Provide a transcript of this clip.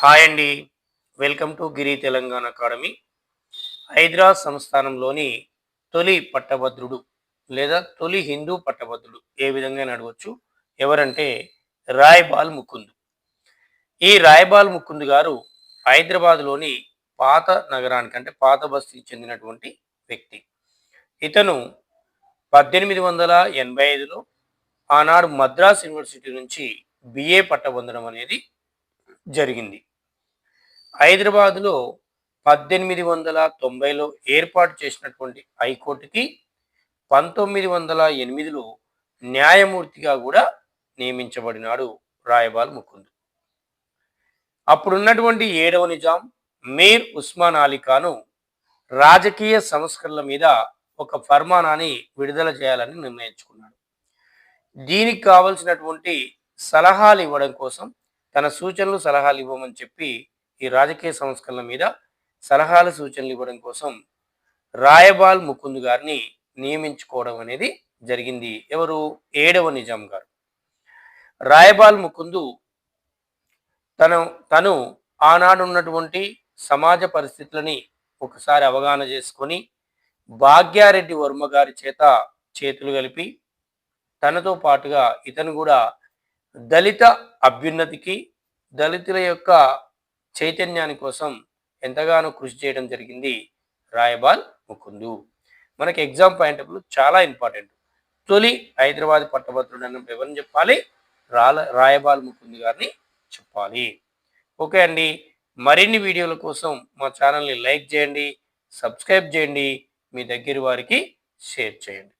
Hi అండి. Welcome to Giri Telangana academy. Hyderabad సంస్థానంలోని తొలి పట్టభద్రుడు లేదా తొలి హిందూ పట్టభద్రుడు ఏ విధంగా అడగవచ్చు ఎవరంటే రాయబాల్ ముకుంద్. ఈ రాయబాల్ ముకుంద్ గారు హైదరాబాద్లోని పాత నగరానికి అంటే పాత బస్తీకి చెందినటువంటి వ్యక్తి. ఇతను పద్దెనిమిది వందల ఎనభై ఐదులో ఆనాడు మద్రాస్ యూనివర్సిటీ నుంచి బిఏ పట్టబొందడం అనేది జరిగింది. హైదరాబాద్లో పద్దెనిమిది వందల తొంభైలో ఏర్పాటు చేసినటువంటి హైకోర్టుకి పంతొమ్మిది వందల ఎనిమిదిలో న్యాయమూర్తిగా కూడా నియమించబడినాడు రాయబాల్ ముకుంద్. అప్పుడున్నటువంటి ఏడవ నిజాం మీర్ ఉస్మాన్ అలీ ఖాను రాజకీయ సంస్కరణల మీద ఒక ఫర్మానాన్ని విడుదల చేయాలని నిర్ణయించుకున్నాడు. దీనికి కావలసినటువంటి సలహాలు ఇవ్వడం కోసం తన సూచనలు సలహాలు ఇవ్వమని చెప్పి ఈ రాజకీయ సంస్కరణల మీద సలహాలు సూచనలు ఇవ్వడం కోసం రాయబాల్ ముకుంద్ గారిని నియమించుకోవడం అనేది జరిగింది. ఎవరు? ఏడవ నిజాం గారు. రాయబాల్ ముకుందు తను తను ఆనాడు ఉన్నటువంటి సమాజ పరిస్థితులని ఒకసారి అవగాహన చేసుకొని భాగ్యారెడ్డి వర్మ గారి చేత చేతులు కలిపి తనతో పాటుగా ఇతను కూడా దళిత అభ్యున్నతికి దళితుల యొక్క చైతన్యాని కోసం ఎంతగానో కృషి చేయడం జరిగింది రాయబాల్ ముకుందు. మనకి ఎగ్జామ్ పాయింటబుల్ చాలా ఇంపార్టెంట్. తొలి హైదరాబాద్ పట్టభద్రుడు అన్నప్పుడు ఎవరిని చెప్పాలి? రాల రాయబాల్ ముకుంది గారిని చెప్పాలి. ఓకే అండి. మరిన్ని వీడియోల కోసం మా ఛానల్ని లైక్ చేయండి సబ్స్క్రైబ్ చేయండి మీ దగ్గర వారికి షేర్ చేయండి.